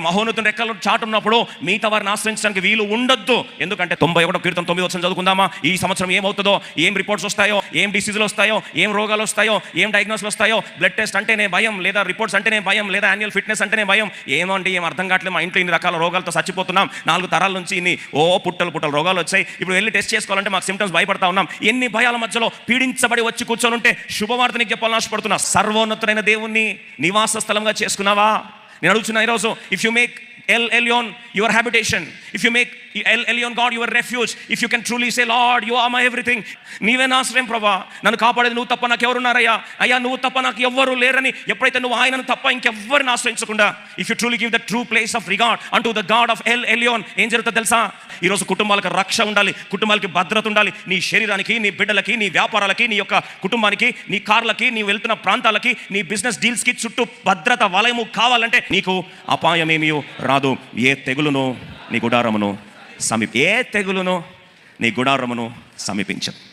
మహోన్నతుని రెక్కలు చాటున్నప్పుడు మిగతా వారిని ఆశ్రయించడానికి వీలు ఉండొద్దు. ఎందుకంటే తొంభై ఒకటో కీర్తన తొమ్మిది వచ్చిన చదువుకుందామా? ఈ సంవత్సరం ఏమవుతుందో ఏం రిపోర్ట్స్ వస్తాయో? ఏం డిసీజులు వస్తాయో? ఏం రోగాలు వస్తాయో? ఏం డయాగ్నోస్లు వస్తాయో? బ్లడ్ టెస్ట్ అంటేనే భయం లేదా రిపోర్ట్స్ అంటేనే భయం లేదా యాన్యువల్ ఫిట్నెస్ అంటేనే భయం? ఏమండి ఏం అర్థం కావట్లేదు. మా ఇంట్లో ఇన్ని రకాల రోగాలతో చచ్చిపోతున్నాం. నాలుగు తరాల నుంచి ఇన్ని ఓ పుట్టలు పుట్టలు రోగాలు వచ్చాయి. ఇప్పుడు వెళ్ళి టెస్ట్ చేసుకోవాలంటే మాకు సిమ్టమ్స్ భయపడతా ఉన్నాం. ఎన్ని భయాల మధ్యలో పీడించబడి వచ్చి కూర్చొని ఉంటే శుభవార్త నీకు చెప్పాలని ఆశపడుతున్నా. సర్వోన్నతుడైన దేవుణ్ణి నివాస స్థలంగా చేసుకున్నావా? నేను అడుగుతున్నా ఈరోజు if you make El Elyon your habitation, if you make El God your refuge if you can truly say Lord you are my everything నీవే నా ఆశ్రయం ప్రభా. నన్ను కాపాడేది నువ్వు తప్ప నాకు ఎవరున్నారయ్యా అయ్యా నువ్వు తప్ప నాకు ఎవ్వరు లేరని ఎప్పుడైతే నువ్వు ఆయనను తప్ప ఇంకెవ్వరిని ఆశ్రయించకుండా if you truly give the true place of regard అంటూ the God of El Elyon ఏం జరుగుతుందో తెలుసా? ఈరోజు కుటుంబాలకు రక్ష ఉండాలి కుటుంబాలకి భద్రత ఉండాలి. నీ శరీరానికి నీ బిడ్డలకి నీ వ్యాపారాలకి నీ యొక్క కుటుంబానికి నీ కార్లకి నీ వెళ్తున్న ప్రాంతాలకి నీ బిజినెస్ డీల్స్కి చుట్టూ భద్రత వలయము కావాలంటే నీకు అపాయమేమీ రాదు. ఏ తెగులును నీ గుడారమును సమీప ఏ తెగులును నీ గుడారమును సమీపించదు